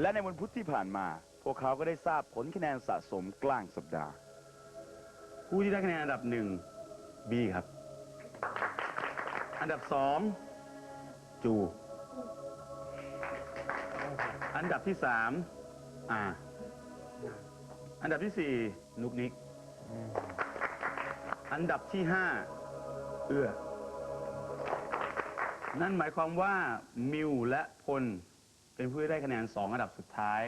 และในวันพุธที่ผ่านมา พวกเขาก็ได้ทราบผลคะแนนสะสมกลางสัปดาห์ ผู้ที่ได้คะแนนอันดับหนึ่งบีครับ อันดับสองจู อันดับที่สามอาอันดับที่สี่นุกนิก อันดับที่ห้าเอื้อ นั่นหมายความว่ามิวและพล เป็นผู้ที่ได้คะแนนสองอันดับสุดท้าย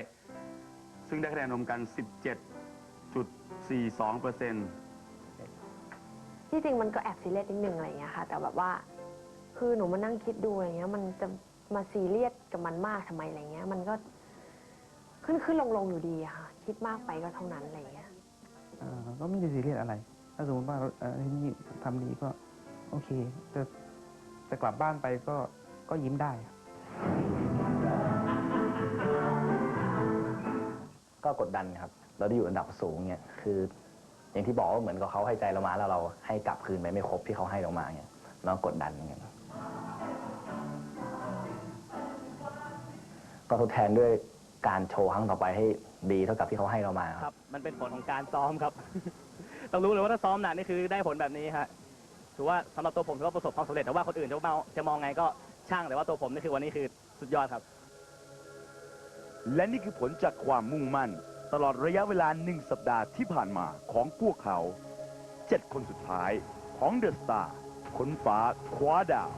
ซึ่งได้คะแนนรวมกัน 17.42เปอร์เซ็นต์ที่จริงมันก็แอบซีเรียสนิดนึงอะไรอย่างเงี้ยค่ะ แต่แบบว่า คือหนูมานั่งคิดดูอะไรเงี้ย มันจะมาซีเรียสกับมันมากทำไมอะไรเงี้ย มันก็ขึ้นขึ้นลงลงอยู่ดีอะค่ะ คิดมากไปก็เท่านั้นอะไรเงี้ย เอ่อก็ไม่ได้ซีเรียสอะไร ถ้าสมมติว่าเอ่อที่นี่ทำดีก็ โอเค จะจะกลับบ้านไปก็ก็ยิ้มได้ครับ ก็กดดันครับ เราได้อยู่อันดับสูงเนี่ยคือ อย่างที่บอกว่าเหมือนกับเขาให้ใจเรามาแล้วเราให้กลับคืนไปไม่ครบที่เขาให้เรามาเนี่ยเรากดดันเหมือนกันก็ทดแทนด้วยการโชว์ครั้งต่อไปให้ดีเท่ากับที่เขาให้เรามาคครัรับบ มันเป็นผลของการซ้อมครับ ต้องรู้เลยว่าถ้าซ้อมหนักนี่คือได้ผลแบบนี้ฮะถือว่าสำหรับตัวผมถือว่าประสบความสำเร็จแต่ว่าคนอื่นจะมองจะมองไงก็ช่างแต่ว่าตัวผมนี่คือวันนี้คือสุดยอดครับ และนี่คือผลจากความมุ่งมั่น ตลอดระยะเวลาหนึ่งสัปดาห์ที่ผ่านมาของพวกเขาเจ็ดคนสุดท้ายของเดอะสตาร์คนฟ้าคว้าดาว